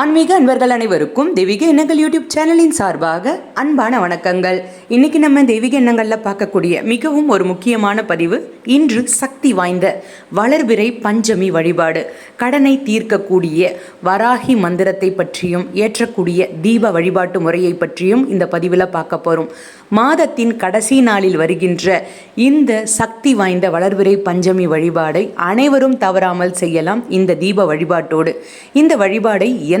ஆன்மீக அன்பர்கள் அனைவருக்கும் தெய்வீக எண்ணங்கள் யூடியூப் சேனலின் சார்பாக அன்பான வணக்கங்கள். இன்னைக்கு நம்ம தெய்வீக எண்ணங்களில் பார்க்கக்கூடிய மிகவும் ஒரு முக்கியமான பதிவு இன்று சக்தி வாய்ந்த வளர்பிறை பஞ்சமி வழிபாடு. கடனை தீர்க்கக்கூடிய வராகி மந்திரத்தை பற்றியும் ஏற்றக்கூடிய தீப வழிபாட்டு முறையை பற்றியும் இந்த பதிவில் பார்க்க போகிறோம் மாதத்தின் கடைசி நாளில் வருகின்ற இந்த சக்தி வாய்ந்த வளர்விரை பஞ்சமி வழிபாடை அனைவரும் தவறாமல் செய்யலாம் இந்த தீப வழிபாட்டோடு. இந்த வழிபாடை எந்த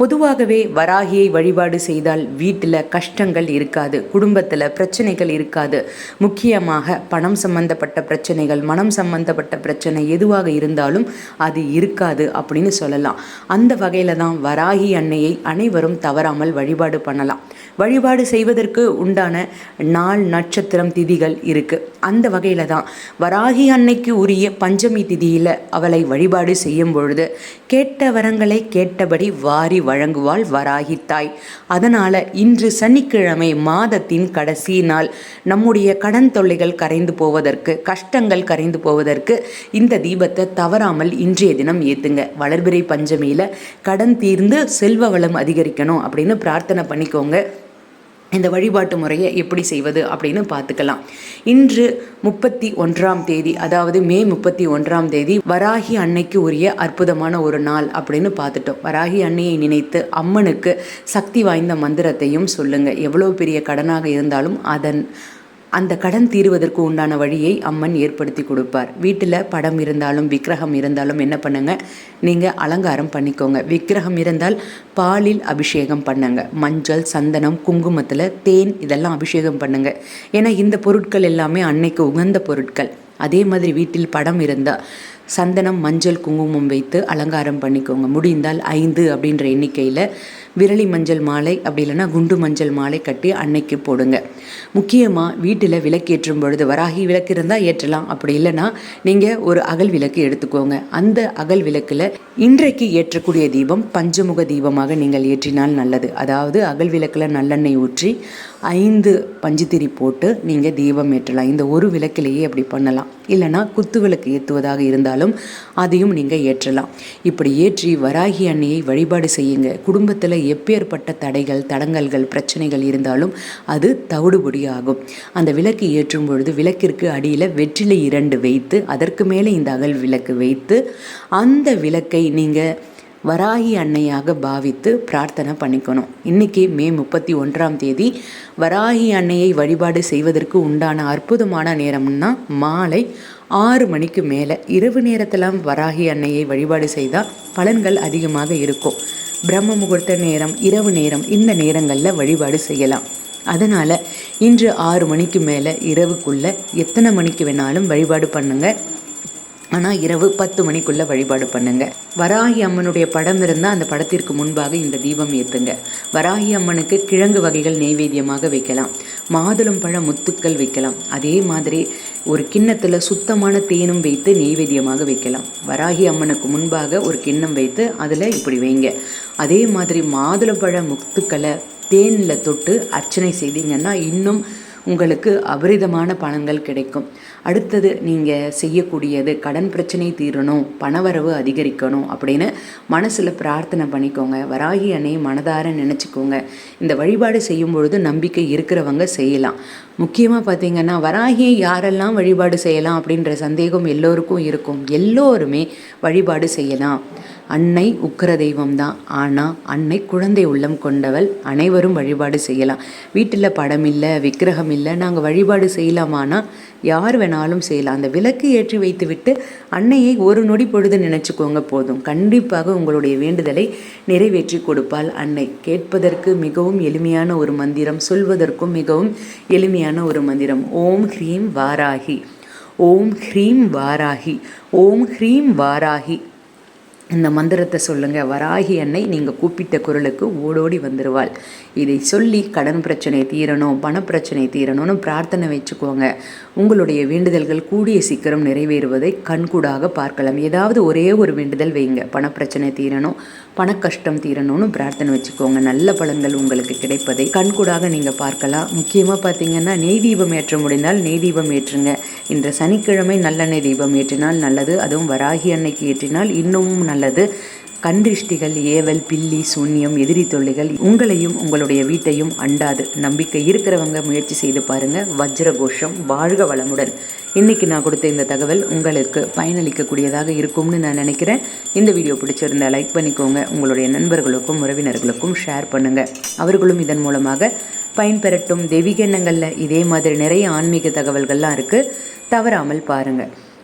பொதுவாகவே வராகியை வழிபாடு செய்தால் வீட்டில் கஷ்டங்கள் இருக்காது குடும்பத்தில் பிரச்சனைகள் இருக்காது. முக்கியமாக பணம் சம்பந்தப்பட்ட பிரச்சனைகள் மனம் சம்பந்தப்பட்ட பிரச்சனை எதுவாக இருந்தாலும் அது இருக்காது அப்படின்னு சொல்லலாம். அந்த வகையில் தான் வராகி அன்னையை அனைவரும் தவறாமல் வழிபாடு பண்ணலாம். வழிபாடு செய்வதற்கு உண்டான நாள் நட்சத்திரம் திதிகள் இருக்குது அந்த வகையில் தான். வராகி அன்னைக்கு உரிய பஞ்சமி திதியில் அவளை வழிபாடு செய்யும் பொழுது கேட்ட வரங்களை கேட்டபடி வாரி வழங்குவாள் வராகி தாய். அதனால் இன்று சனிக்கிழமை மாதத்தின் கடைசி நாள் நம்முடைய கடன் தொல்லைகள் கரைந்து போவதற்கு கஷ்டங்கள் கரைந்து போவதற்கு இந்த தீபத்தை தவறாமல் இன்றைய தினம் ஏற்றுங்க வளர்பிறை பஞ்சமியில் கடன் தீர்ந்து செல்வ வளம் அதிகரிக்கணும் அப்படின்னு பிரார்த்தனை பண்ணிக்கோங்க. இந்த வழிபாட்டு முறையை எப்படி செய்வது அப்படின்னு பார்த்துக்கலாம். இன்று முப்பத்தி ஒன்றாம் தேதி அதாவது மே முப்பத்தி ஒன்றாம் தேதி வராகி அன்னைக்கு உரிய அற்புதமான ஒரு நாள் அப்படின்னு பார்த்துட்டோம். வராகி அன்னையை நினைத்து அம்மனுக்கு சக்தி வாய்ந்த மந்திரத்தையும் சொல்லுங்கள் எவ்வளோ பெரிய கடனாக இருந்தாலும் அதன் அந்த கடன் தீருவதற்கு உண்டான வழியை அம்மன் ஏற்படுத்தி கொடுப்பார். வீட்டில் படம் இருந்தாலும் விக்கிரகம் இருந்தாலும் என்ன பண்ணுங்க? நீங்கள் அலங்காரம் பண்ணிக்கோங்க. விக்கிரகம் இருந்தால் பாலில் அபிஷேகம் பண்ணுங்க. மஞ்சள் சந்தனம் குங்குமத்தில் தேன் இதெல்லாம் அபிஷேகம் பண்ணுங்க. ஏன்னா இந்த பொருட்கள் எல்லாமே அன்னைக்கு உகந்த பொருட்கள். அதே மாதிரி வீட்டில் படம் இருந்தால் சந்தனம் மஞ்சள் குங்குமம் வைத்து அலங்காரம் பண்ணிக்கோங்க. முடிந்தால் ஐந்து அப்படின்ற எண்ணிக்கையில் விரலி மஞ்சள் மாலை அப்படி இல்லைன்னா குண்டு மஞ்சள் மாலை கட்டி அன்னைக்கு போடுங்க. முக்கியமாக வீட்டில் விளக்கேற்றும் பொழுது வராகி விளக்கு இருந்தால் ஏற்றலாம். அப்படி இல்லைன்னா நீங்கள் ஒரு அகல் விளக்கு எடுத்துக்கோங்க. அந்த அகல் விளக்கில் இன்றைக்கு ஏற்றக்கூடிய தீபம் பஞ்சமுக தீபமாக நீங்கள் ஏற்றினால் நல்லது. அதாவது அகல் விளக்கில் நல்லெண்ணெய் ஊற்றி ஐந்து பஞ்சுத்திரி போட்டு நீங்கள் தீபம் ஏற்றலாம். இந்த ஒரு விளக்கிலேயே அப்படி பண்ணலாம். இல்லைனா குத்து விளக்கு ஏற்றுவதாக இருந்தாலும் அதையும் நீங்கள் ஏற்றலாம். இப்படி ஏற்றி வராகி அன்னையை வழிபாடு செய்யுங்க. குடும்பத்தில் எப்பேற்பட்ட தடைகள் தடங்கல்கள் பிரச்சனைகள் இருந்தாலும் அது தவிடுபொடி ஆகும் அந்த விளக்கு ஏற்றும் பொழுது விளக்கிற்கு அடியில் வெற்றிலை இரண்டு வைத்து அதற்கு மேலே இந்த அகல் விளக்கு வைத்து அந்த விளக்கை நீங்கள் வராகி அன்னையாக பாவித்து பிரார்த்தனை பண்ணிக்கணும். இன்னைக்கு மே முப்பத்தி ஒன்றாம் தேதி வராகி அன்னையை வழிபாடு செய்வதற்கு உண்டான அற்புதமான நேரம்னா மாலை ஆறு மணிக்கு மேலே இரவு நேரத்தெல்லாம் வராகி அன்னையை வழிபாடு செய்தால் பலன்கள் அதிகமாக இருக்கும். பிரம்ம முகூர்த்த நேரம் இரவு நேரம் இந்த நேரங்களில் வழிபாடு செய்யலாம். அதனால் இன்று ஆறு மணிக்கு மேலே இரவுக்குள்ளே எத்தனை மணிக்கு வேணாலும் வழிபாடு பண்ணுங்கள் ஆனால் இரவு பத்து மணிக்குள்ளே வழிபாடு பண்ணுங்க. வராகி அம்மனுடைய படம் இருந்தால் அந்த படத்திற்கு முன்பாக இந்த தீபம் ஏற்றுங்க வராகி அம்மனுக்கு கிழங்கு வகைகள் நெய்வேத்தியமாக வைக்கலாம். மாதுளம் பழ முத்துக்கள் வைக்கலாம். அதே மாதிரி ஒரு கிண்ணத்தில் சுத்தமான தேனும் வைத்து நெய்வேத்தியமாக வைக்கலாம். வராகி அம்மனுக்கு முன்பாக ஒரு கிண்ணம் வைத்து அதில் இப்படி வைங்க. அதே மாதிரி மாதுளம்பழ முத்துக்களை தேனில் தொட்டு அர்ச்சனை செய்தீங்கன்னா இன்னும் உங்களுக்கு அபரிதமான பலன்கள் கிடைக்கும். அடுத்தது நீங்கள் செய்யக்கூடியது கடன் பிரச்சனை தீரணும் பணவரவு அதிகரிக்கணும் அப்படின்னு மனசில் பிரார்த்தனை பண்ணிக்கோங்க. வராகி அணை மனதார நினச்சிக்கோங்க. இந்த வழிபாடு செய்யும் பொழுது நம்பிக்கை இருக்கிறவங்க செய்யலாம். முக்கியமாக பார்த்தீங்கன்னா வராகியை யாரெல்லாம் வழிபாடு செய்யலாம் அப்படின்ற சந்தேகம் எல்லோருக்கும் இருக்கும். எல்லோருமே வழிபாடு செய்யலாம். அன்னை உக்கிர தெய்வம் தான் ஆனால் அன்னை குழந்தை உள்ளம் கொண்டவள். அனைவரும் வழிபாடு செய்யலாம். வீட்டில் படம் இல்லை விக்கிரகம் இல்லை நாங்கள் வழிபாடு செய்யலாமானா யார் வேணாலும் செய்யலாம். அந்த விளக்கு ஏற்றி வைத்துவிட்டு அன்னையை ஒரு நொடி பொழுது நினச்சிக்கோங்க போதும். கண்டிப்பாக உங்களுடைய வேண்டுதலை நிறைவேற்றி கொடுப்பாள் அன்னை. கேட்பதற்கு மிகவும் எளிமையான ஒரு மந்திரம் சொல்வதற்கும் மிகவும் எளிமையான ஒரு மந்திரம். ஓம் ஹ்ரீம் வாராகி. ஓம் ஹ்ரீம் வாராகி. ஓம் ஹ்ரீம் வாராகி. இந்த மந்திரத்தை சொல்லுங்கள் வராகி அன்னை நீங்கள் கூப்பிட்ட குரலுக்கு ஓடோடி வந்துடுவாள் இதை சொல்லி கடன் பிரச்சனை தீரணும் பணப்பிரச்சனை தீரணும்னு பிரார்த்தனை வச்சுக்கோங்க. உங்களுடைய வேண்டுதல்கள் கூடிய சீக்கிரம் நிறைவேறுவதை கண்கூடாக பார்க்கலாம். ஏதாவது ஒரே ஒரு வேண்டுதல் வைங்க. பணப்பிரச்சனை தீரணும் பண கஷ்டம் தீரணும்னு பிரார்த்தனை வச்சுக்கோங்க. நல்ல பலன்கள் உங்களுக்கு கிடைப்பதை கண்கூடாக நீங்கள் பார்க்கலாம். முக்கியமாக பார்த்தீங்கன்னா நெய் தீபம் ஏற்ற முடிந்தால் நெய் தீபம் ஏற்றுங்க. இன்று சனிக்கிழமை நல்லெண்ணெய் தீபம் ஏற்றினால் நல்லது. அதுவும் வராகி அன்னைக்கு ஏற்றினால் இன்னமும் நல்லது கந்திருஷ்டிகள் ஏவல் பில்லி சூன்யம் எதிரி தொல்லைகள் உங்களையும் உங்களுடைய வீட்டையும் அண்டாது. நம்பிக்கை இருக்கிறவங்க முயற்சி செய்து பாருங்க. வஜ்ர கோஷம் வாழ்க வளமுடன். இன்னைக்கு நான் கொடுத்த இந்த தகவல் உங்களுக்கு பயனளிக்கக்கூடியதாக இருக்கும்னு நான் நினைக்கிறேன். இந்த வீடியோ பிடிச்சிருந்தா லைக் பண்ணிக்கோங்க. உங்களுடைய நண்பர்களுக்கும் உறவினர்களுக்கும் ஷேர் பண்ணுங்க. அவர்களும் இதன் மூலமாக பயன்பெறட்டும். தெய்வீக எண்ணங்களில் இதே மாதிரி நிறைய ஆன்மீக தகவல்கள்லாம் இருக்குது தவறாமல் பாருங்கள்